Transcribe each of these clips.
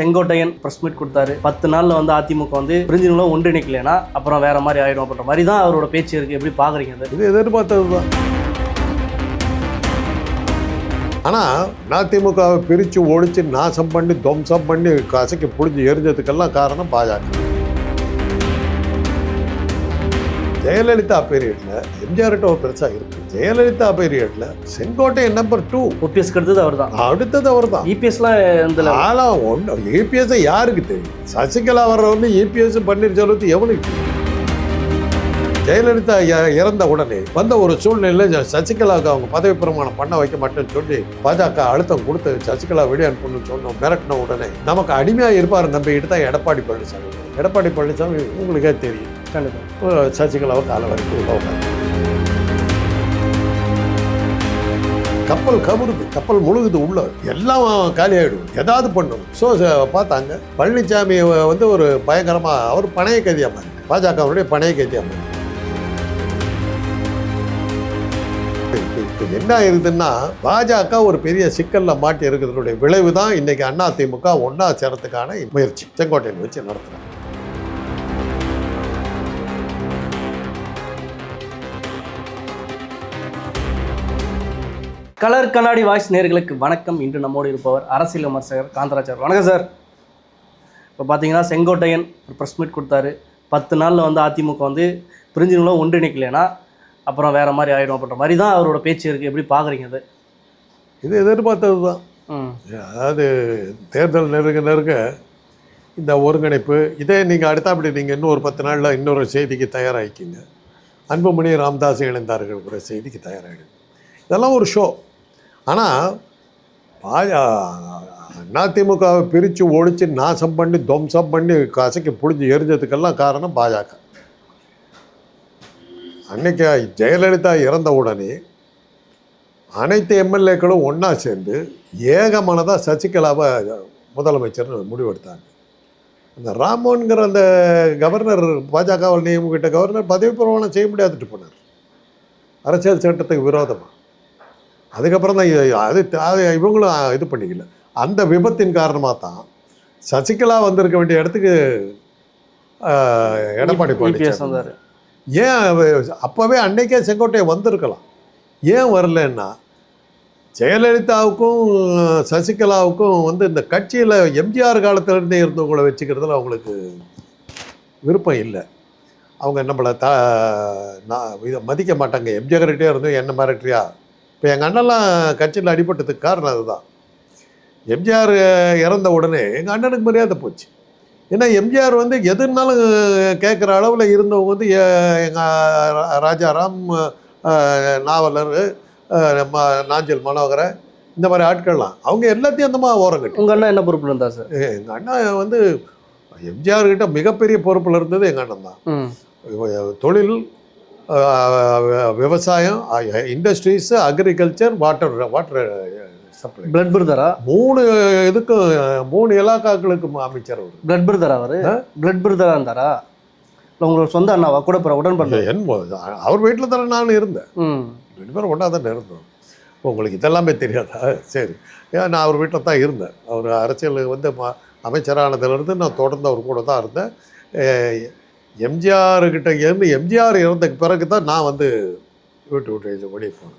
Sengottaiyan press meet கொடுத்தாரு. பத்து நாளில் வந்து அதிமுக வந்து பிரிஞ்சினும் ஒன்றிணைக்கலைன்னா அப்புறம் வேற மாதிரி ஆயிடும் அப்படின்ற மாதிரி தான் அவரோட பேச்சு இருக்கு. எப்படி பாக்குறீங்க இது எதிர்பார்த்தது தான் ஆனால் அதிமுகவை பிரித்து ஒழிச்சு நாசம் பண்ணி துவம்சம் பண்ணி கசக்கி புடிஞ்சு எரிஞ்சதுக்கெல்லாம் காரணம் பாஜக. ஜெயலலிதா பீரியட்ல எம்ஜிஆர்கிட்ட ஒரு பெருசாக இருக்கு. ஜெயலலிதா பீரியட்ல செங்கோட்டை நம்பர் டூ ஓபிஎஸ் கெடுத்தது அவர் தான் அடுத்தது அவர் தான் இபிஎஸ்லாம் இந்த ஆனால் ஒன்று ஏபிஎஸ் யாருக்கு தெரியும்? சசிகலா வர்றவங்க ஏபிஎஸ் பன்னீர்செல்வத்து எவனுக்கு தெரியும்? ஜெயலலிதா இறந்த உடனே வந்த ஒரு சூழ்நிலையில் சசிகலாவுக்கு அவங்க பதவி பிரமாணம் பண்ண வைக்க மாட்டேன்னு சொல்லி பாஜக அழுத்தம் கொடுத்து சசிகலா வெளியே அனுப்பணும்னு சொன்னோம். மிரட்டின உடனே நமக்கு அடிமையாக இருப்பார் நம்பிக்கிட்டு தான் எடப்பாடி பழனிசாமி. எடப்பாடி பழனிசாமி உங்களுக்கே தெரியும். கண்டிப்பா சசிகலாவை கால வரைக்கும் உள்ள கப்பல் கவுருது கப்பல் முழுகுது உள்ள எல்லாம் காலி ஆயிடும் ஏதாவது பண்ணும் ஸோ பார்த்தாங்க பழனிசாமி வந்து ஒரு பயங்கரமாக அவர் பணைய கைதியாக மாதிரி பாஜகவுடைய பணைய கைதியாக மாதிரி இப்போ என்ன இருக்குதுன்னா பாஜக ஒரு பெரிய சிக்கல்ல மாட்டி இருக்கிறதுடைய விளைவு தான் இன்னைக்கு அண்ணா திமுக ஒன்னா சேரத்துக்கான முயற்சி செங்கோட்டையன் வச்சு நடத்துறாங்க கலர் கண்ணாடி வாய்ஸ் நேர்களுக்கு வணக்கம். இன்று நம்மோடு இருப்பவர் அரசியல் விமர்சகர் காந்தராஜர் வணக்கம் சார். இப்போ பார்த்தீங்கன்னா செங்கோட்டையன் ஒரு ப்ரெஸ் மீட் கொடுத்தாரு. பத்து நாளில் வந்து அதிமுக வந்து பிரிஞ்சினும் ஒன்றிணைக்கலைன்னா அப்புறம் வேற மாதிரி ஆயிடும் அப்படின்ற மாதிரி தான் அவரோட பேச்சு இருக்கு. எப்படி பாக்குறீங்க அது? இது எதிர்பார்த்தது தான். ம். அதாவது தேர்தல் நெருங்க நெருங்க இந்த ஒருங்கிணைப்பு இதே நீங்கள் அடுத்தாப்படி நீங்கள் இன்னும் ஒரு பத்து நாளில் இன்னொரு செய்திக்கு தயாராகிக்கிங்க. அன்புமணி ராமதாஸ் இணைந்தார்கள்ங்கிற செய்திக்கு தயாராகிடுங்க. இதெல்லாம் ஒரு ஷோ ஆனால் அண்ணா அதிமுகவை பிரித்து ஒழிச்சு நாசம் பண்ணி துவம்சம் பண்ணி கசக்கி புடிஞ்சு எரிஞ்சதுக்கெல்லாம் காரணம் பாஜக. அன்னைக்கு ஜெயலலிதா இறந்த உடனே அனைத்து எம்எல்ஏக்களும் ஒன்றா சேர்ந்து ஏகமானதாக சசிகலாவை முதலமைச்சர்னு முடிவெடுத்தாங்க. அந்த ராமோன்கிற அந்த கவர்னர் பாஜகவில் நியமிக்கிட்ட கவர்னர் பதவி பிரமாணம் செய்ய முடியாதுட்டு போனார். அரசியல் சட்டத்துக்கு விரோதமாக அதுக்கப்புறம் தான் அது அது இவங்களும் இது பண்ணிக்கல. அந்த விபத்தின் காரணமாக தான் சசிகலா வந்திருக்க வேண்டிய இடத்துக்கு எடப்பாடி பழனிசாமி ஏன் அப்போவே அன்னைக்கே செங்கோட்டை வந்திருக்கலாம். ஏன் வரலன்னா ஜெயலலிதாவுக்கும் சசிகலாவுக்கும் வந்து இந்த கட்சியில் எம்ஜிஆர் காலத்திலேருந்தே இருந்தவங்கள வச்சுக்கிறதுல அவங்களுக்கு விருப்பம் இல்லை. அவங்க நம்மளை த நான் இதை மதிக்க மாட்டாங்க. எம்ஜிஆர்கிட்டே இருந்தும் என்ன மிரட்டுறியா? இப்போ எங்கள் அண்ணன்லாம் கட்சியில் அடிபட்டதுக்கு காரணம் அதுதான். எம்ஜிஆர் இறந்த உடனே எங்கள் அண்ணனுக்கு மரியாதை போச்சு. ஏன்னா எம்ஜிஆர் வந்து எதுனாலும் கேட்குற அளவில் இருந்தவங்க வந்து எங்கள் ராஜாராம் நாவலர் நாஞ்சல் மனோகரன் இந்த மாதிரி ஆட்கள்லாம் அவங்க எல்லாத்தையும் அந்த மாதிரி ஓரம் கட்டி. உங்க அண்ணா என்ன பொறுப்புல இருந்தா சார்? எங்கள் அண்ணா வந்து எம்ஜிஆர் கிட்ட மிகப்பெரிய பொறுப்பில் இருந்தது எங்கள் அண்ணன் தான். தொழில் விவசாயம் industries agriculture water water supply blood பிரதரா மூணு இதுக்கும் மூணு இலாக்காக்களுக்கும் அமைச்சர் அவர். பிளட் பிரதரா அவரு? பிளட் பிரதரா இருந்தாரா? இல்லை உங்களோட சொந்த அண்ணாவா? கூட பிற உடன் பண்ண? என் அவர் வீட்டில் தானே நான் இருந்தேன். ரெண்டு பேரும் ஒன்றா தானே இருந்தோம். உங்களுக்கு இதெல்லாமே தெரியாதா? சரி. ஏன் நான் அவர் வீட்டில் தான் இருந்தேன். அவர் அரசியல் வந்து அமைச்சரானதுலேருந்து நான் தொடர்ந்து அவர் கூட தான் இருந்தேன். எம்ஜிஆர் கிட்ட இருந்து எம்ஜிஆர் இறந்த பிறகு தான் நான் வந்து வீட்டு விட்டு இது வெளியே போனேன்.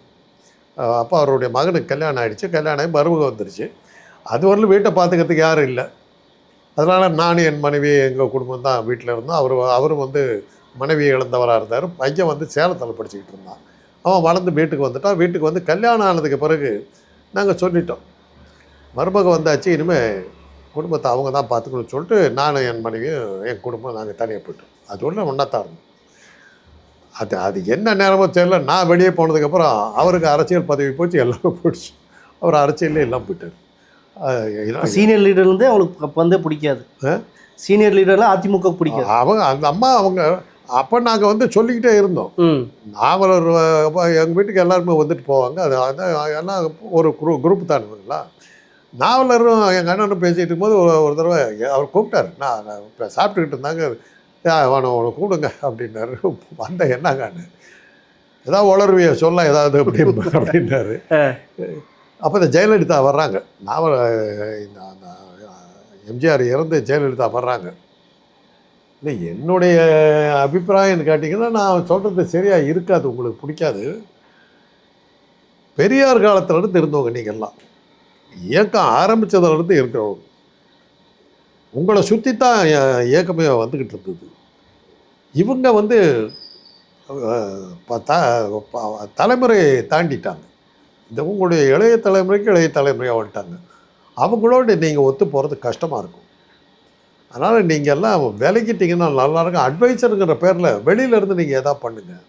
அப்போ அவருடைய மகனுக்கு கல்யாணம் ஆகிடுச்சு கல்யாணம் ஆகி மருமகம் வந்துருச்சு. அது வரலும் வீட்டை பார்த்துக்கிறதுக்கு யாரும் இல்லை. அதனால் நானும் என் மனைவி எங்கள் குடும்பம் தான் வீட்டில் இருந்தோம். அவர் அவரும் வந்து மனைவி இழந்தவராக இருந்தார். பையன் வந்து சேலத்தில் படிச்சுக்கிட்டு இருந்தான். அவன் வளர்ந்து வீட்டுக்கு வந்துட்டான். வீட்டுக்கு வந்து கல்யாணம் ஆனதுக்கு பிறகு நாங்கள் சொல்லிட்டோம். மருமகம் வந்தாச்சு. இனிமேல் குடும்பத்தை அவங்க தான் பார்த்துக்கணும்னு சொல்லிட்டு நானும் என் மனைவியும் என் குடும்பம் நாங்கள் தனியாக போயிட்டோம். அது ஒன்று ஒன்றா தான் இருந்தோம் அது அது என்ன நேரமோ தெரியல. நான் வெளியே போனதுக்கப்புறம் அவருக்கு அரசியல் பதவி போச்சு எல்லாமே போயிடுச்சு அவர் அரசியல்லே எல்லாம் போயிட்டார். சீனியர் லீடர்லேருந்தே அவங்களுக்கு அப்போ வந்து பிடிக்காது? சீனியர் லீடர்லாம் அதிமுக பிடிக்காது. அவங்க அந்த அம்மா அவங்க அப்போ நாங்கள் வந்து சொல்லிக்கிட்டே இருந்தோம். நாவலர் எங்கள் வீட்டுக்கு எல்லாருமே வந்துட்டு போவாங்க. அது எல்லாம் ஒரு குரூ குரூப் தான் இவங்களா? நாவலரும் எங்கள் அண்ணனும் பேசிகிட்டு இருக்கும்போது ஒரு- தடவை அவர் கூப்பிட்டாரு. நான் நான் இப்போ சாப்பிட்டுக்கிட்டு இருந்தாங்க. "ஏ, அவனை அவனை கூப்பிடுங்க அப்படின்னாரு. வந்த என்னங்கன்னு. ஏதாவது உளர்விய சொல்ல ஏதாவது அப்படி அப்படின்னாரு. அப்போ இந்த ஜெயலலிதா வர்றாங்க. அந்த எம்ஜிஆர் இறந்து ஜெயலலிதா வர்றாங்க. இல்லை என்னுடைய அபிப்பிராயம்னு கேட்டிங்கன்னா நான் சொல்கிறது சரியாக இருக்காது உங்களுக்கு பிடிக்காது. பெரியார் காலத்துலேருந்து இருந்தவங்க நீங்கள்லாம். இயக்கம் ஆரம்பித்ததுலேருந்து இருக்கிறவங்க. உங்களை சுற்றி தான் இய- இயக்கமே வந்துக்கிட்டு இருந்தது. இவங்க வந்து ப- த- தலைமுறையை தாண்டிட்டாங்க. இந்த உங்களுடைய இளைய தலைமுறைக்கு இளைய தலைமுறையாக வந்துட்டாங்க. அவங்களோட நீங்கள் ஒத்து போகிறது கஷ்டமாக இருக்கும். அதனால் நீங்கள் எல்லாம் விலகிட்டிங்கன்னா நல்லா இருக்கும். அட்வைசருங்கிற பேரில் வெளியிலேருந்து நீங்கள் எதாவது பண்ணுங்கள்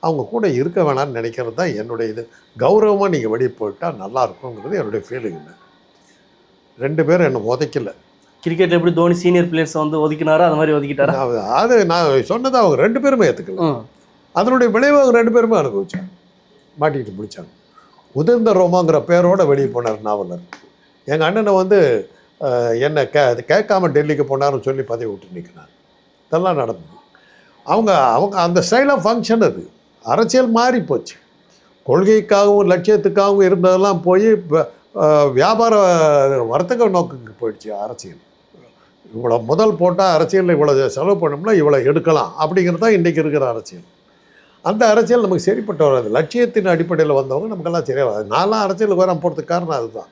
அவங்க கூட இருக்க வேணாம்னு நினைக்கிறது தான் என்னுடைய இது. கௌரவமாக நீங்கள் வெளியே போயிட்டால் நல்லா இருக்குங்கிறது என்னுடைய ஃபீலிங் ரெண்டு பேரும் என்னை உதைக்கலை கிரிக்கெட்ல எப்படி தோனி சீனியர் பிளேயர்ஸ் வந்து ஒதுக்கினாரோ அது மாதிரி ஒதுக்கிட்டாரா? அது நான் சொன்னதை அவங்க ரெண்டு பேருமே ஏற்றுக்கல அதனுடைய விளைவு அவங்க ரெண்டு பேருமே அனுபவிச்சாங்க. மாட்டிக்கிட்டு பிடிச்சாங்க. உதிர்ந்த ரோமாங்கிற பேரோட வெளியே போனார் நாவலர். எங்கள் அண்ணனை வந்து என்னை கே கேட்காம டெல்லிக்கு போனாருன்னு சொல்லி பதவி விட்டு நிற்கினார் இதெல்லாம் நடந்தது. அவங்க அவங்க அந்த ஸ்டைல் ஆஃப் ஃபங்க்ஷன் அது. அரசியல் மாறி போச்சு. கொள்கைக்காகவும் லட்சியத்துக்காகவும் இருந்ததெல்லாம் போய் வியாபார வர்த்தக நோக்குக்கு போயிடுச்சு அரசியல். இவ்வளோ முதல் போட்டால் அரசியலில் இவ்வளோ செலவு பண்ணோம்னா இவ்வளோ எடுக்கலாம் அப்படிங்கிறது தான் இன்றைக்கி இருக்கிற அரசியல். அந்த அரசியல் நமக்கு சரிப்பட்டு வராது. லட்சியத்தின் அடிப்படையில் வந்தவங்க நமக்கெல்லாம் சரியாக வராது. நான்லாம் அரசியலுக்கு வர போகிறதுக்கு காரணம் அதுதான்.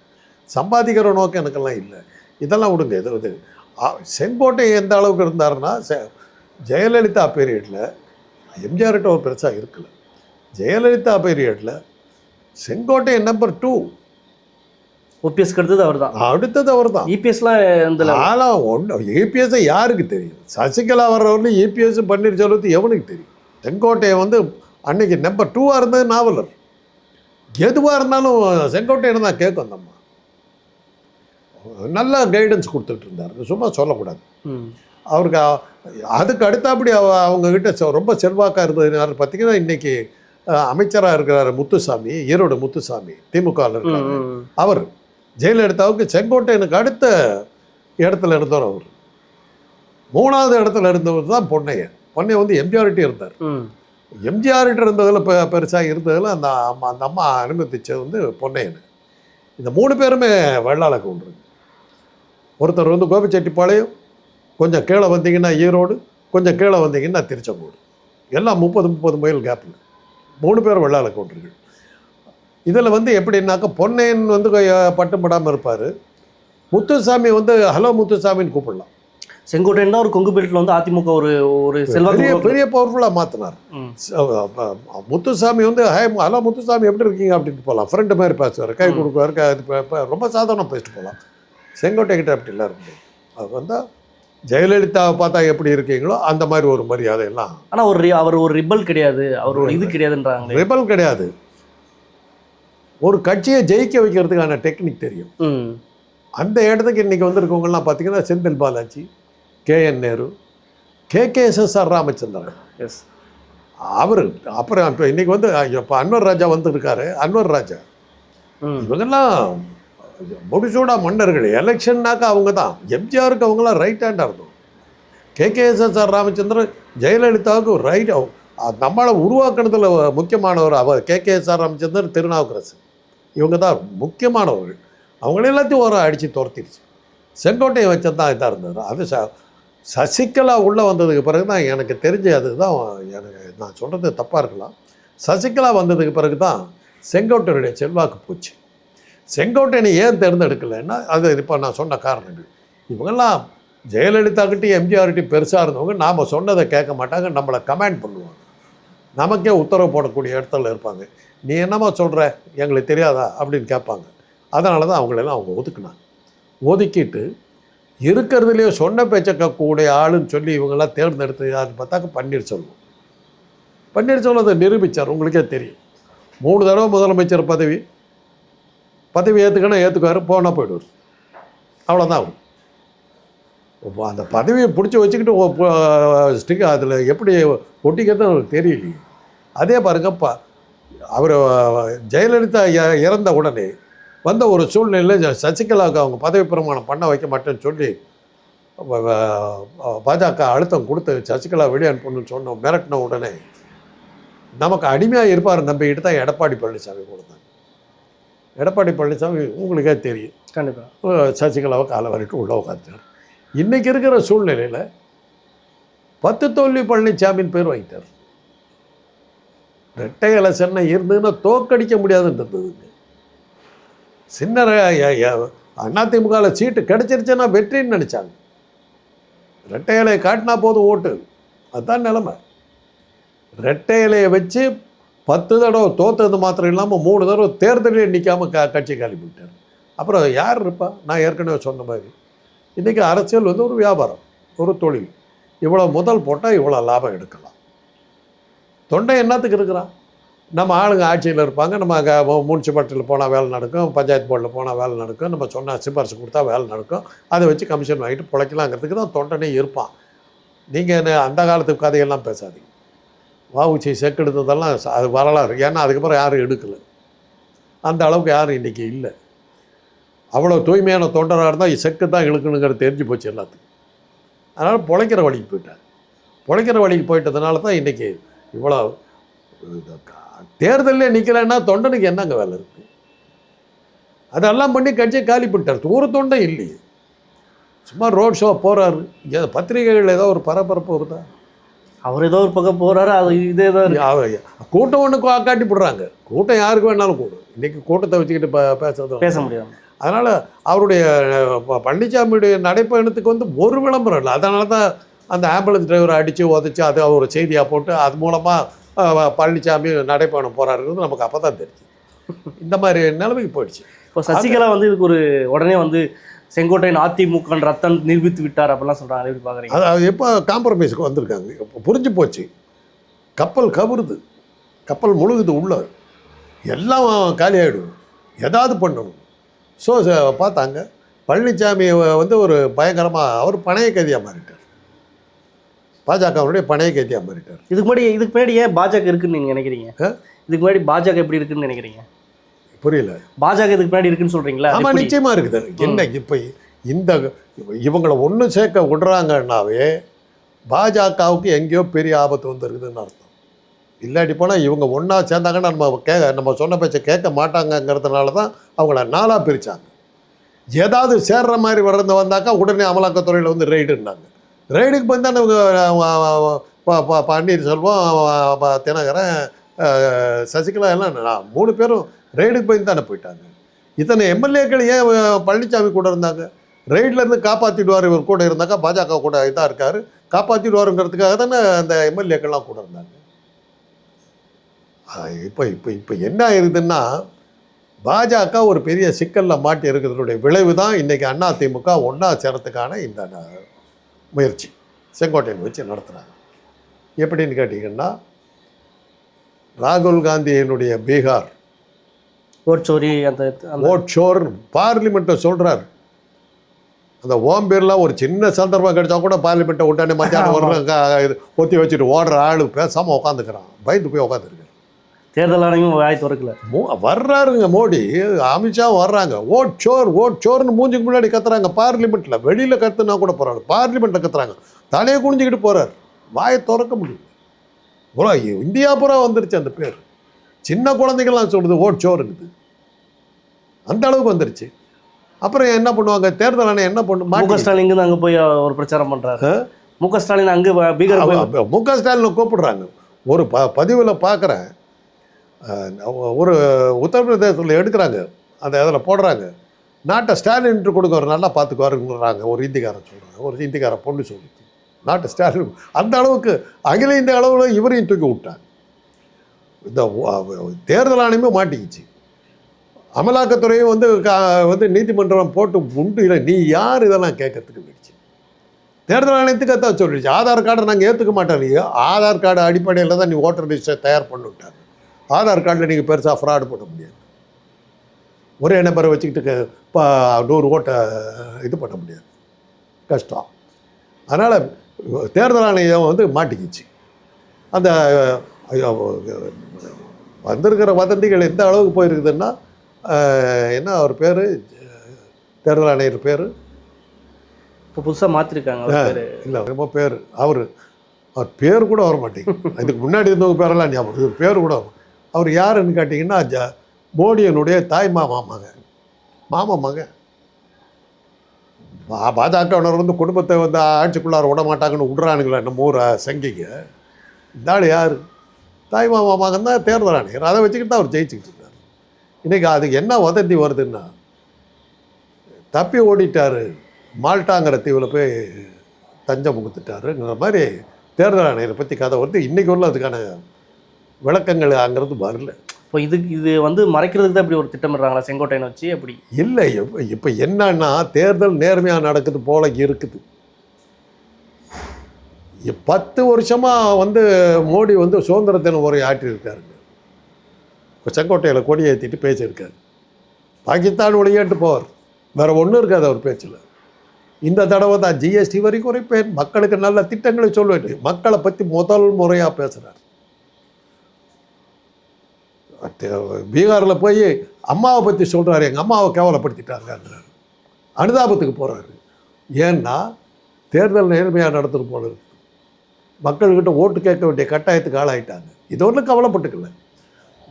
சம்பாதிக்கிற நோக்கம் எனக்கெல்லாம் இல்லை. இதெல்லாம் விடுங்க. இது இது செங்கோட்டை எந்த அளவுக்கு இருந்தாருன்னா செ- ஜெயலலிதா பீரியடில் எம்ஜிஆர்கிட்ட ஒரு பெருசாக இருக்கல. ஜெயலலிதா பீரியடில் செங்கோட்டை நம்பர் டூ ஓபிஎஸ்க்கு அடுத்தது அவர் தான் அடுத்தது அவர் தான் இபிஎஸ்லாம் இந்த. ஆனால் ஒன்று ஏபிஎஸ்ஸை யாருக்கு தெரியும்? சசிகலா வர்றவரையும் ஏபிஎஸ் பன்னீர்செல்வத்து எவனுக்கு தெரியும்? செங்கோட்டையை வந்து அன்னைக்கு நம்பர் டூவாக இருந்தது நாவலர். எதுவாக இருந்தாலும் செங்கோட்டையன் தான் கேட்கும் அந்த அம்மா நல்லா கைடன்ஸ் கொடுத்துட்டு இருந்தார். சும்மா சொல்லக்கூடாது. அவருக்கு அதுக்கு அடுத்தாப்படி அவ அவங்கக்கிட்ட ரொம்ப செல்வாக்காக இருந்தது யார் பார்த்தீங்கன்னா இன்றைக்கி அமைச்சராக இருக்கிறார் முத்துசாமி ஈரோடு முத்துசாமி ம். அவர். ஜெயலலிதாவுக்கு செங்கோட்டையனுக்கு அடுத்த இடத்துல இருந்தவர் அவர். மூணாவது இடத்துல இருந்தவர் தான் பொன்னையன். பொன்னையன் வந்து எம்ஜிஆர்கிட்ட இருந்தார். எம்ஜிஆர்கிட்ட இருந்ததில் பெ பெருசாக இருந்ததில் அந்த அம்மா அந்த அம்மா அனுமதிச்சது வந்து பொன்னையன். இந்த மூணு பேருமே வெள்ளாள கவுண்டருங்க. ஒருத்தர் வந்து கோபிச்செட்டிப்பாளையம் கொஞ்சம் கீழே வந்தீங்கன்னா ஈரோடு கொஞ்சம் கீழே வந்தீங்கன்னா திருச்செங்கோடு. எல்லாம் முப்பது முப்பது மைல் கேப்பில் மூணு பேர் வெள்ளாள கவுண்டர்கள். இதில் வந்து எப்படின்னாக்கா பொன்னையன் வந்து பட்டம் படாமல் இருப்பார். முத்துசாமி வந்து ஹலோ முத்துசாமின்னு கூப்பிடலாம். செங்கோட்டையன் தான் ஒரு கொங்கு பெல்ட்ல வந்து அதிமுக ஒரு ஒரு பெரிய பெரிய பவர்ஃபுல்லாக மாற்றினார். முத்துசாமி வந்து ஹே ஹலோ முத்துசாமி எப்படி இருக்கீங்க? அப்படின்ட்டு போகலாம் ஃப்ரெண்டு மாதிரி பேசுவார். கை. கொடுக்குவார். ரொம்ப சாதாரணம் பேசிட்டு போகலாம் செங்கோட்டை கிட்ட அப்படி இல்லை இருக்கு அது வந்தால் ஜெயலலிதாவை பார்த்தா எப்படி இருக்கீங்களோ அந்த மாதிரி ஒரு மரியாதை எல்லாம் ஆனா ஒரு அவர் ஒரு ரிபல் கிடையாது. அவர் ஒரு இது கிடையாதுன்றாங்களே. ரிபல் கிடையாது. ஒரு கட்சியை ஜெயிக்க வைக்கிறதுக்கான டெக்னிக் தெரியும். அந்த இடத்துக்கு இன்றைக்கி வந்திருக்கவங்கலாம் பார்த்தீங்கன்னா Senthil Balaji K N Nehru K K S S R Ramachandran. S. அவர் அப்புறம் இப்போ இன்றைக்கி வந்து இப்போ அன்வர் ராஜா வந்திருக்காரு. அன்வர் ராஜா. இவங்கெல்லாம் முடிசூடா மன்னர்கள். எலெக்ஷன்னாக்கா அவங்க தான் எம்ஜிஆருக்கு அவங்களாம் ரைட் ஹேண்டாக இருந்தோம். கேகேஎஸ்எஸ்ஆர் ராமச்சந்திரன் ஜெயலலிதாவுக்கு ரைட் நம்மளை உருவாக்குனதுல முக்கியமானவர் அவர். கேகேஎஸ்ஆர் ராமச்சந்திரன் திருநாவுக்கரசு. இவங்க தான் முக்கியமானவர்கள். அவங்கள எல்லாத்தையும் ஒரு அடித்து துரத்திடுச்சு செங்கோட்டையை வச்சது தான் இதாக இருந்தது. அது ச சசிகலா உள்ளே வந்ததுக்கு பிறகு தான் எனக்கு தெரிஞ்ச அதுதான் எனக்கு நான் சொல்கிறது தப்பாக இருக்கலாம். சசிகலா வந்ததுக்கு பிறகு தான் செங்கோட்டையனுடைய செல்வாக்கு போச்சு. செங்கோட்டையனை ஏன் தேர்ந்தெடுக்கலைன்னா அது இப்போ நான் சொன்ன காரணங்கள். இவங்கெல்லாம் ஜெயலலிதாக்கிட்டையும் எம்ஜிஆர்கிட்டையும் பெருசாக இருந்தவங்க நாம் சொன்னதை கேட்க மாட்டாங்க நம்மளை கமெண்ட் பண்ணுவாங்க. நமக்கே உத்தரவு போடக்கூடிய இடத்துல இருப்பாங்க. நீ என்னம்மா சொல்கிற எங்களுக்கு தெரியாதா? அப்படின்னு கேட்பாங்க. அதனால தான் அவங்களெல்லாம் அவங்க ஒதுக்குனாங்க. ஒதுக்கிட்டு இருக்கிறதுலையே சொன்ன பேச்சை கேட்கக்கூடிய ஆளுன்னு சொல்லி இவங்கெல்லாம் தேர்ந்தெடுத்து யாருன்னு பார்த்தாக்க பன்னீர்செல்வம் பன்னீர்செல்வம் அதை நிரூபித்தார் உங்களுக்கே தெரியும். மூணு தடவை முதலமைச்சர் பதவி. பதவி ஏற்றுக்கணும் ஏற்றுக்குவார் போனால் போயிடுவார். அவ்வளோதான் அவர். இப்போ அந்த பதவியை பிடிச்சி வச்சுக்கிட்டு ஸ்டிக் அதில் எப்படி ஒட்டிக்கிறது அவருக்கு தெரியலையே. அதே பாருங்கப்பா அவர் ஜெயலலிதா இறந்த உடனே வந்த ஒரு சூழ்நிலையில் சசிகலாவுக்கு அவங்க பதவி பிரமாணம் பண்ண வைக்க மாட்டேன்னு சொல்லி பாஜக அழுத்தம் கொடுத்து சசிகலா வெளியே அனுப்பணும்னு சொன்னோம் மிரட்டின உடனே நமக்கு அடிமையாக இருப்பார் நம்பிக்கிட்டு தான் எடப்பாடி பழனிசாமி கொடுத்தாங்க எடப்பாடி பழனிசாமி உங்களுக்கே தெரியும். கண்டிப்பாக சசிகலாவை காலை வரைக்கும் உள்ளே உட்காந்துட்டார். இன்றைக்கி இருக்கிற சூழ்நிலையில் பத்து தோல்வி பழனிசாமின்னு பேர் வாங்கிட்டார். ரெட்டை சென்னை இருந்ததுன்னா தோக்கடிக்க முடியாதுன்றதுங்க. சின்ன அதிமுகவில் சீட்டு கிடச்சிருச்சுன்னா வெற்றின்னு நினச்சாங்க. ரெட்டை இலையை காட்டினா போதும் ஓட்டு. அதுதான் நிலமை. ரெட்டை இலையை வச்சு பத்து தடவை தோத்தது மாத்திரம் இல்லாமல் மூணு தடவை தேர்தலே நிற்காமல் க கட்சி காலி பண்ணிட்டார். அப்புறம் யார் இருப்பா? நான் ஏற்கனவே சொன்ன மாதிரி. இன்றைக்கி அரசியல் வந்து ஒரு வியாபாரம் ஒரு தொழில். இவ்வளோ முதல் போட்டால் இவ்வளோ லாபம் எடுக்கலாம். தொண்டை என்னத்துக்கு இருக்கிறான் நம்ம ஆளுங்க ஆட்சியில் இருப்பாங்க. நம்ம முனிசிபாலிட்டியில் போனால் வேலை நடக்கும். பஞ்சாயத்து போர்டில் போனால் வேலை நடக்கும். நம்ம சொன்னால் சிபாரிசு கொடுத்தா வேலை நடக்கும். அதை வச்சு கமிஷன் வாங்கிட்டு பிழைக்கலாங்கிறதுக்கு தான் தொண்டனே இருப்பான். நீங்கள் என்ன அந்த காலத்து கதையெல்லாம் பேசாதீங்க. வாவுச்சி செக் எடுத்ததெல்லாம் அது வரலாறு. ஏன்னா அதுக்கப்புறம் யாரும் எடுக்கலை. அந்த அளவுக்கு யாரும் இன்றைக்கி இல்லை. அவ்வளோ தூய்மையான தொண்டராக இருந்தால் செக்கு தான் இழுக்கணுங்கிறது தெரிஞ்சு போச்சு எல்லாத்துக்கும். அதனால் பிழைக்கிற வழிக்கு போயிட்டார். பிழைக்கிற வழிக்கு போயிட்டதுனால தான் இன்றைக்கி இவ்வளோ தேர்தலில் நிற்கலைன்னா தொண்டனுக்கு என்னங்க வேலை இருக்குது அதெல்லாம் பண்ணி கட்சியை காலி பண்ணிட்டார். ஒரு தொண்டை இல்லையே. சும்மா ரோட் ஷோ போகிறாரு ஏதோ பத்திரிகைகள் ஏதோ ஒரு பரபரப்பு வருதா? அவர் ஏதோ ஒரு பக்கம் போகிறாரு அது இதே தான் கூட்டம் ஒன்று காட்டி போடுறாங்க. கூட்டம் யாருக்கு வேணாலும் கூடும். இன்றைக்கி கூட்டத்தை வச்சுக்கிட்டு ப பேசுறது பேச முடியாது. அதனால் அவருடைய பழனிசாமியுடைய நடைப்பயணத்துக்கு வந்து ஒரு விளம்பரம் இல்லை. அதனால தான் அந்த ஆம்புலன்ஸ் டிரைவரை அடித்து உதச்சி அதை ஒரு செய்தியாக போட்டு அது மூலமாக பழனிசாமி நடைப்பயணம் போகிறாருங்கிறது நமக்கு அப்போ தான் தெரிஞ்சு. இந்த மாதிரி நிலைமைக்கு போயிடுச்சு. இப்போ சசிகலா வந்து இதுக்கு ஒரு உடனே வந்து செங்கோட்டையன் அதிமுக ரத்தன் நிரூபித்து விட்டார் அப்படிலாம் சொல்றாங்க எப்படி பாக்குறீங்க? அது அது எப்போ காம்ப்ரமைஸுக்கு வந்திருக்காங்க. இப்போ புரிஞ்சு போச்சு. கப்பல் கவுருது. கப்பல் முழுகுது உள்ள. எல்லாம் காலியாகிடும் ஏதாவது பண்ணணும். ஸோ பார்த்தாங்க. பழனிசாமி வந்து ஒரு பயங்கரமாக அவர் பணைய கைதியாக மாறிட்டார். பாஜகவுடைய பணைய கைதியாக மாறிட்டார் இதுக்கு முன்னாடி இதுக்கு முன்னாடி ஏன் பாஜக இருக்குன்னு நீங்க நினைக்கிறீங்க? இதுக்கு முன்னாடி பாஜக எப்படி இருக்குன்னு நினைக்கிறீங்க? புரியல. பாஜக இதுக்கு முன்னாடி இருக்குன்னு சொல்றீங்களா? அது ஆமாம்? நிச்சயமாக இருக்குது. என்ன இப்போ இந்த இவங்களை ஒன்று சேர்க்க விடுறாங்கன்னாவே பாஜகவுக்கு எங்கேயோ பெரிய ஆபத்து வந்துருக்குதுன்னு அர்த்தம். இல்லாட்டி போனால் இவங்க ஒன்றா சேர்ந்தாங்கன்னா நம்ம கே நம்ம சொன்ன பேச்சை கேட்க மாட்டாங்கங்கிறதுனால தான் அவங்கள நாளாக பிரித்தாங்க ஏதாவது சேர்ற மாதிரி வர்றது வந்தாக்கா உடனே அமலாக்கத்துறையில் வந்து ரெய்டுன்னாங்க ரெய்டுக்கு போய் தானே இவங்க பன்னீர்செல்வம் தினகரன் சசிகலா எல்லாம் மூணு பேரும் ரெய்டுக்கு போய் தானே போயிட்டாங்க. இத்தனை எம்எல்ஏக்கள் ஏன் பழனிசாமி கூட இருந்தாங்க? ரெய்டில் காப்பாற்றிடுவார் இவர் கூட இருந்தாக்கா பாஜக கூட இதாக இருக்கார். காப்பாற்றிடுவாருங்கிறதுக்காக தானே அந்த எம்எல்ஏக்கள்லாம் கூட இருந்தாங்க. இப்போ இப்போ இப்போ என்ன ஆயிருதுன்னா பாஜக ஒரு பெரிய சிக்கலில் மாட்டி இருக்கிறதுடைய விளைவு தான் இன்றைக்கி அதிமுக ஒன்றா சேரத்துக்கான இந்த முயற்சி. செங்கோட்டையன் வச்சு நடத்துகிறாங்க எப்படின்னு கேட்டிங்கன்னா ராகுல் காந்தியினுடைய பீகார். ஓட்சோரி அந்த அந்த ஓட் ஷோர் பார்லிமெண்ட்டை சொல்கிறார் அந்த ஓம் பிர்லா ஒரு சின்ன சந்தர்ப்பம் கிடைச்சா கூட பார்லிமெண்ட்டை விட்டானே மத்தியானம் இது ஒத்தி வச்சுட்டு ஓடுற ஆளு பேசாமல் உட்காந்துக்கிறான் பயந்து போய் உட்காந்துருக்காரு தேர்தல் ஆணையம் வாய் திறக்கல. மோ வர்றாருங்க மோடி. அமித்ஷா வர்றாங்க. ஓட் சோர் ஓட் சோர்னு மூஞ்சுக்கு முன்னாடி கத்துறாங்க. பார்லிமெண்ட்டில் வெளியில் கத்துனா கூட பரவாயில்ல. பார்லிமெண்ட்டில் கத்துறாங்க. தலையை குனிஞ்சிக்கிட்டு போகிறார் வாயை திறக்க முடியல. பூரா இந்தியா பூரா வந்துருச்சு அந்த பேர். சின்ன குழந்தைகள்லாம் சொல்லுது ஓட் சோறுங்குது அந்த அளவுக்கு வந்துருச்சு. அப்புறம் என்ன பண்ணுவாங்க? தேர்தல் ஆணையம் என்ன பண்ணு மு ஸ்டாலின் அங்க போய் ஒரு பிரச்சாரம் பண்றாரு. மு க ஸ்டாலின் அங்க பீகார் மு க ஸ்டாலின் கூப்பிடுறாங்க. ஒரு ப பதிவில் பார்க்குறேன் ஒரு உத்தரப்பிரதேசத்தில் எடுக்கிறாங்க. அந்த இதில் போடுறாங்க. நாட்டை ஸ்டாலின் கொடுக்க நல்லா பார்த்துக்குவாருங்கிறாங்க. ஒரு இந்திக்காரன் சொல்கிறாங்க ஒரு இந்திக்கார பொண்ணு சொல்லிச்சு நாட்டை ஸ்டாலின் அந்த அளவுக்கு அகில இந்திய அளவில் இவரையும் தூக்கி விட்டாங்க. இந்த தேர்தல் ஆணையமே மாட்டிக்கிச்சு. அமலாக்கத்துறையும் வந்து கா- வந்து நீதிமன்றம் போட்டு உண்டு. இல்லை நீ யார் இதெல்லாம் கேட்கறதுக்கு போயிடுச்சு. தேர்தல் ஆணையத்துக்கு அதான் சொல்லிடுச்சு. ஆதார் கார்டை நாங்கள் ஏற்றுக்க மாட்டோம் நீ ஆதார் கார்டு அடிப்படையில் தான் நீ ஓட்டர் லிஸ்ட்டை தயார் பண்ணிவிட்டாங்க ஆதார் கார்டில் நீங்கள் பெருசாக ஃப்ராடு பண்ண முடியாது. ஒரே நம்பரை வச்சுக்கிட்டு இப்போ நூறு ஓட்டை இது பண்ண முடியாது. கஷ்டம். அதனால் தேர்தல் ஆணையம் வந்து மாட்டிக்கிச்சு. அந்த வந்திருக்கிற வதந்திகள் எந்த அளவுக்கு போயிருக்குதுன்னா என்ன அவர் பேர்? தேர்தல் ஆணையர் பேர்? இப்போ புதுசா மாத்திருக்காங்க அவர் பேரு. இல்லை ரொம்ப பேர். அவர் அவர் பேர் கூட வர மாட்டேங்குது இதுக்கு முன்னாடி இருந்தவங்க பேரெல்லாம் ஞாபகம் பேர் கூட வர அவர் யாருன்னு கேட்டிங்கன்னா ஜ மோடியனுடைய தாய் மாமா மகன். மாமா மகன். பா- பாஜகவினர் வந்து குடும்பத்தை வந்து ஆட்சிக்குள்ளார விட மாட்டாங்கன்னு விட்றானுங்களே நம்ம ஊர் சங்கிங்க. இந்த ஆள் யார்? தாய் மாமா மகன் தான் தேர்தல் ஆணையர். அதை வச்சுக்கிட்டு தான் அவர் ஜெயிச்சுக்கிட்டு இருந்தார் இன்றைக்கி அதுக்கு என்ன வதந்தி வருதுன்னா தப்பி ஓடிட்டாரு மால்ட்டாங்கிற தீவில் போய் தஞ்சம் புகுத்துட்டாருங்கிற மாதிரி தேர்தல் ஆணையரை பற்றி கதை வருது. இன்றைக்கி உள்ள அதுக்கான விளக்கங்கள் அங்கிறது வரல. இப்போ இதுக்கு இது வந்து மறைக்கிறதுக்கு தான் இப்படி ஒரு திட்டமிடுறாங்களா செங்கோட்டையனை வச்சு அப்படி? இல்லை இப்போ இப்போ என்னன்னா தேர்தல் நேர்மையாக நடக்குது போல இருக்குது. பத்து வருஷமாக வந்து மோடி வந்து சுதந்திர தின உரை ஆற்றியிருக்காருங்க. இப்போ செங்கோட்டையில் கொடி ஏற்றிட்டு பேசியிருக்காரு. பாகிஸ்தான் ஒளியேட்டு போவார் வேறு ஒன்றும் இருக்காது அவர் பேச்சில். இந்த தடவை தான் ஜிஎஸ்டி வரி குறைப்பேன் மக்களுக்கு நல்ல திட்டங்களை சொல்லுவேன் மக்களை பற்றி முதல் முறையாக பேசுகிறார் பீகாரில் போய் அம்மாவை பற்றி சொல்கிறாரு எங்கள் அம்மாவை கேவலப்படுத்திட்டாங்கன்றார். அனுதாபத்துக்கு போகிறாரு ஏன்னா தேர்தல் நேர்மையாக நடத்துகிற போல இருக்கு. மக்கள்கிட்ட ஓட்டு கேட்க வேண்டிய கட்டாயத்துக்கு ஆளாயிட்டாங்க. இது ஒன்றும் கவலைப்பட்டுக்கல.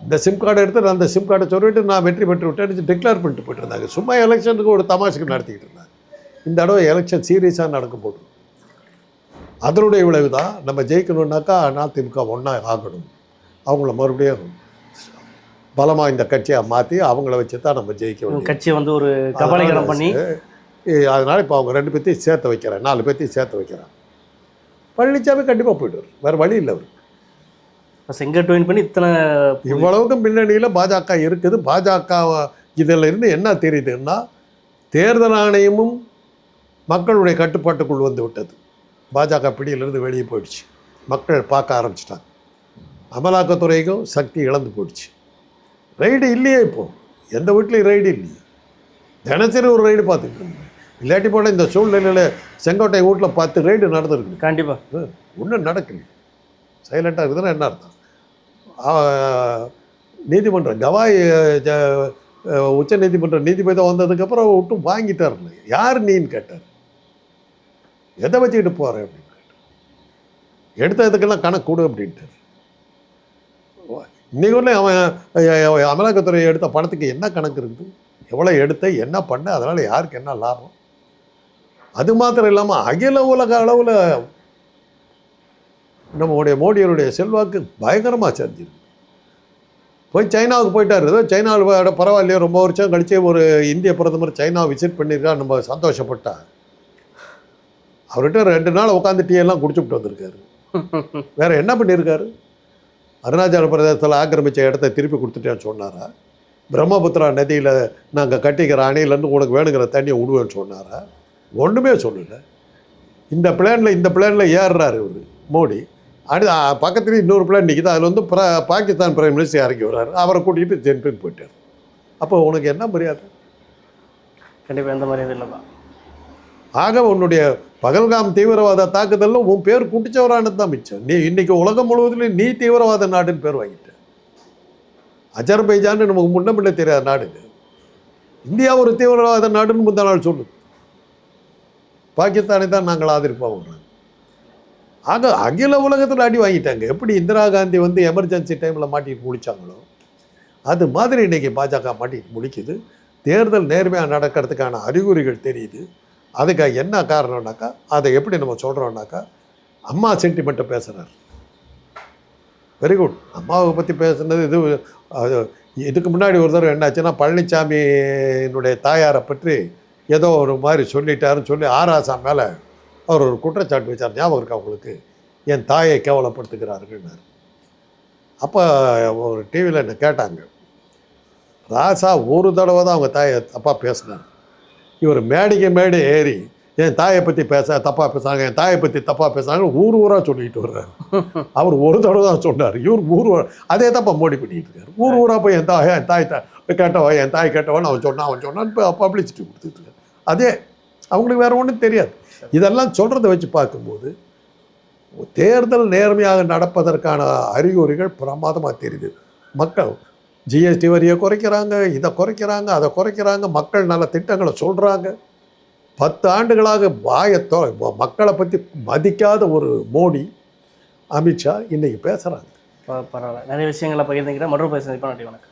இந்த சிம் கார்டை எடுத்து நான் அந்த சிம் கார்டை சொல்லிட்டு நான் வெற்றி பெற்று விட்டேன்னு டிக்ளேர் பண்ணிட்டு போயிட்டுருந்தாங்க. சும்மா எலெக்ஷனுக்கு ஒரு தமாஷுக்கு நடத்திக்கிட்டு இருந்தாங்க. இந்த தடவை எலெக்ஷன் சீரியஸாக நடக்க போகுது அதனுடைய விளைவு தான் நம்ம ஜெயிக்கணுன்னாக்கா அதிமுக ஒன்றா ஆகணும். அவங்கள மறுபடியும் பலமாக இந்த கட்சியை மாற்றி அவங்கள வச்சு தான் நம்ம ஜெயிக்க கட்சியை வந்து ஒரு கபலீகரம் பண்ணி அதனால இப்போ அவங்க ரெண்டு பேர்த்தையும் சேர்த்து வைக்கிறேன். நாலு பேர்த்தையும் சேர்த்து வைக்கிறேன். பழனிசாமி கண்டிப்பாக போயிடுவார். வேறு வழி இல்லை அவர் இப்போ செங்கோட்டையன் பண்ணி இத்தனை இவ்வளவுக்கும் பின்னணியில் பாஜக இருக்குது. பாஜக இதில் இருந்து என்ன தெரியுதுன்னா தேர்தல் ஆணையமும் மக்களுடைய கட்டுப்பாட்டுக்குள் வந்து விட்டது. பாஜக பிடியிலிருந்து வெளியே போயிடுச்சு. மக்கள் பார்க்க ஆரம்பிச்சிட்டாங்க. அமலாக்கத்துறைக்கும் சக்தி இழந்து போயிடுச்சு. ரைடு இல்லையே இப்போ. எந்த வீட்லேயும் ரைடு இல்லையே. தினசரி ஒரு ரைடு பார்த்துட்டு இருந்தேன். இல்லாட்டி போல இந்த சூழ்நிலையில் செங்கோட்டை வீட்டில் பத்து ரைடு நடந்திருக்கு கண்டிப்பா. ஒன்றும் நடக்கலையே சைலண்ட்டாக இருக்குதுன்னா என்ன அர்த்தம்? நீதிமன்றம் கவாய் உச்ச நீதிமன்ற நீதிபதி வந்ததுக்கப்புறம் விட்டு வாங்கிட்டாருல யார் நீன்னு கேட்டார். எதை வச்சுக்கிட்டு போகிற அப்படின்னு கேட்டார். எடுத்ததுக்கெல்லாம் கணக்கு கொடு அப்படின்ட்டார். இன்றைக்கி வரல அவன் அமலாக்கத்துறை எடுத்த பணத்துக்கு என்ன கணக்கு இருக்குது? எவ்வளோ எடுத்த என்ன பண்ண அதனால் யாருக்கு என்ன லாபம்? அது மாத்திரம் இல்லாமல் அகில உலக அளவில் நம்மளுடைய மோடியருடைய செல்வாக்கு பயங்கரமாக சரிஞ்சிருக்கு. போய் சைனாவுக்கு போயிட்டார். ஏதோ சைனாவில் பரவாயில்லையோ ரொம்ப வருஷம் கழிச்சே ஒரு இந்திய பிரதமர் சைனா விசிட் பண்ணியிருக்கா நம்ம சந்தோஷப்பட்டா. அவர்கிட்ட ரெண்டு நாள் உட்காந்து டீ எல்லாம் குடிச்சுட்டு வந்திருக்காரு. வேற என்ன பண்ணியிருக்காரு அருணாச்சல பிரதேசத்தில் ஆக்கிரமித்த இடத்த திருப்பி கொடுத்துட்டேன்னு சொன்னாரா? பிரம்மபுத்திரா நதியில் நாங்கள் கட்டிக்கிற அணையிலேருந்து உனக்கு வேணுங்கிற தண்ணியை விடுவேன்னு சொன்னாரா? ஒன்றுமே சொல்லலை. இந்த பிளேனில் இந்த பிளேனில் ஏறுறாரு இவர் மோடி. அடு பக்கத்துலேயும் இன்னொரு பிளான் நிற்கிது அதில் வந்து பிர பாகிஸ்தான் பிரைம் மினிஸ்டர் இறங்கி வர்றாரு. அவரை கூட்டிகிட்டு ஜென்பின் போயிட்டார். அப்போ உனக்கு என்ன மரியாதை? கண்டிப்பாக எந்த மரியாதை இல்லை தான் ஆக உன்னுடைய பகல்காம் தீவிரவாத தாக்குதலில் உன் பேர் குட்டிச்சவரானது தான் மிச்சம். நீ இன்னைக்கு உலகம் முழுவதிலும் நீ தீவிரவாத நாடுன்னு பேர் வாங்கிட்ட. அஜர்பைஜான்னு நமக்கு முன்ன பின்ன தெரியாத நாடு இது. இந்தியா ஒரு தீவிரவாத நாடுன்னு முந்தா நாள் சொல்லு பாகிஸ்தானை தான் நாங்கள் ஆதரிப்போம் ஆக அகில உலகத்தில் அடி வாங்கிட்டாங்க. எப்படி இந்திரா காந்தி வந்து எமர்ஜென்சி டைமில் மாட்டிட்டு முடித்தாங்களோ அது மாதிரி இன்றைக்கி பாஜக மாட்டிட்டு முடிக்குது. தேர்தல் நேர்மையாக நடக்கிறதுக்கான அறிகுறிகள் தெரியுது. அதுக்கு என்ன காரணம்னாக்கா அதை எப்படி நம்ம சொல்கிறோம்னாக்கா அம்மா சென்டிமெண்ட்டை பேசுகிறார் வெரி குட் அம்மாவை பற்றி பேசுனது இது இதுக்கு முன்னாடி ஒரு தடவை என்னாச்சுன்னா பழனிசாமியினுடைய தாயாரை பற்றி ஏதோ ஒரு மாதிரி சொல்லிட்டாருன்னு சொல்லி ஆராசா மேலே அவர் ஒரு குற்றச்சாட்டு வச்சார். ஞாபகம் இருக்கா அவங்களுக்கு என் தாயை கேவலப்படுத்துகிறார்கள்னார். அப்போ ஒரு டிவியில் என்ன கேட்டாங்க ராசா ஒரு தடவை தான் அவங்க தாயை தப்பாக பேசினார். இவர் மேடைக்கு மேடை ஏறி என் தாயை பற்றி பேச தப்பாக பேசுனாங்க என் தாயை பற்றி தப்பாக பேசுனாங்க ஊர் ஊராக சொல்லிட்டு வர்றாரு. அவர் ஒரு தடவை தான் சொன்னார். இவர் ஊர் அதே தான் இப்போ மோடி பண்ணிட்டு இருக்காரு. ஊர் ஊராக போய் என் தாய் என் தாய் தா கேட்டவா என் தாய் கேட்டவன் அவன் சொன்னான் அவன் சொன்னான் இப்போ பப்ளிசிட்டி கொடுத்துட்டு இருக்காரு. அதே அவங்களுக்கு வேறு ஒன்றும் தெரியாது. இதெல்லாம் சொல்கிறத வச்சு பார்க்கும்போது தேர்தல் நேர்மையாக நடப்பதற்கான அறிகுறிகள் பிரமாதமாக தெரியுது. மக்கள் ஜிஎஸ்டி வரியை குறைக்கிறாங்க இதை குறைக்கிறாங்க அதை குறைக்கிறாங்க மக்கள் நல்ல திட்டங்களை சொல்கிறாங்க பத்து ஆண்டுகளாக வாயத்தோ மக்களை பற்றி மதிக்காத ஒரு மோடி அமித்ஷா இன்றைக்கி பேசுகிறாங்க பரவாயில்ல. நிறைய விஷயங்களை பகிர்ந்துக்கிறேன் மறுபடியும் பேசுகிறேன் இப்போ நன்றி வணக்கம்.